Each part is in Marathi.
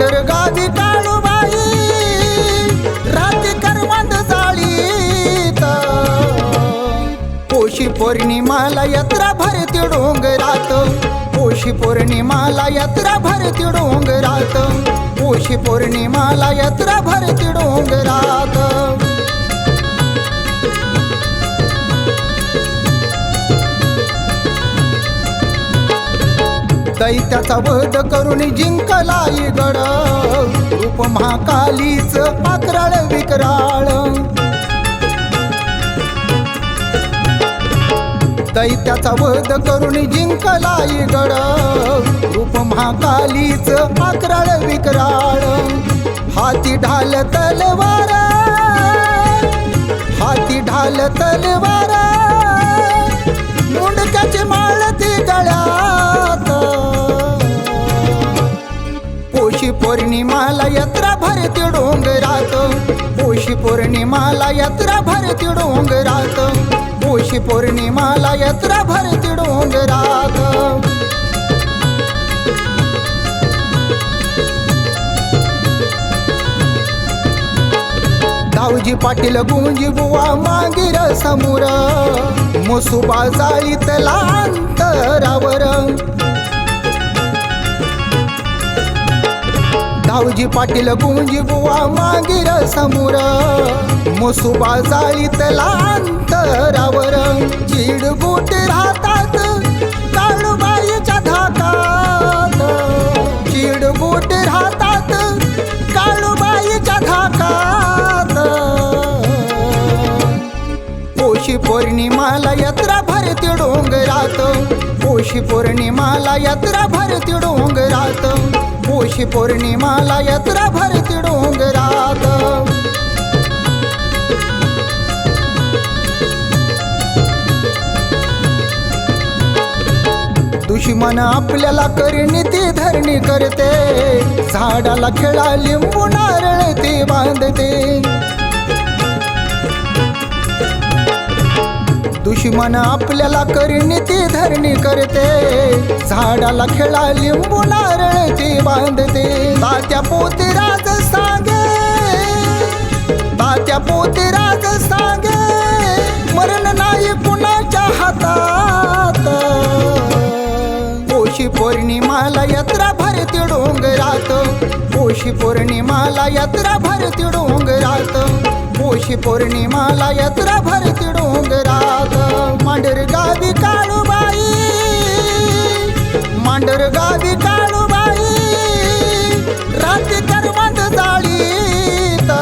गावी काळूबाई राती करवंद जाळीत. पोशी पौर्णिमाला यात्रा भरती डोंगरात. पोशी पौर्णिमाला यात्रा भरती डोंगरात. पोशी पौर्णिमाला यात्रा भरती डोंगरात. दैत्याचा वध करून जिंकला गड. रूप महाकालीच पाकराळ विकराळ. दैत्याचा वध करून जिंकला गड. रूप महाकालीच पाकराळ विकराळ. हाती ढाल तलवार. हाती ढाल तलवार. भरती डोंगरात. पोशी पौर्णिमाला यात्रा भरती डोंगरात. पोशी पौर्णिमाला यात्रा भरती डोंगरात. दाऊजी पाटील गुंजी बुवा मागीर समोर. मसुबा जाळीतला अंतरावर. दावजी पाटील गुंजी बुवा मागीर समोर. मसुबा जाळीतला अंतरावर चिडबुट राहतात काळूबाईच्या धाकात चिडबुट राहतात काळूबाईच्या धाकात पोशी पौर्णिमाला यात्रा भरती डोंगरात. पोशी पौर्णिमाला यात्रा भरती डोंगरात. पोशी पौर्णिमाला यात्रा भरती डोंगरात. दुश्मन आपल्याला करणी ती धरणी करते. झाडाला खेळा लिंबू नारळ ती बांधते. दुश्मन आपल्याला करणी ती धरणी करते. झाडाला खेळा लिंबू नारळची बांधते. तात्या पोते राज सांगे. तात्या पोते राज सांगे. मरण नाही कुणाच्या हातात. कोशी पौर्णिमाला यात्रा भरती डोंगरात. कोशी पौर्णिमाला यात्रा भरती डोंगरात. कोशी पौर्णिमाला यात्रा भरती डोंगरात. मांडर गावी काळूबाई मांडर गावी काळूबाई रात्री करवंद जाळीत.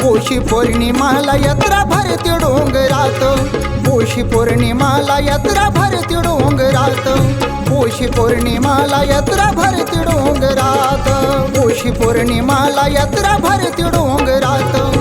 पोशी पौर्णिमाला यात्रा भरती डोंगरात. पोशी पौर्णिमाला यात्रा भरती डोंगरात. पोशी पौर्णिमाला यात्रा भरती डोंगरात. पोशी पौर्णिमाला यात्रा भरती डोंगरात.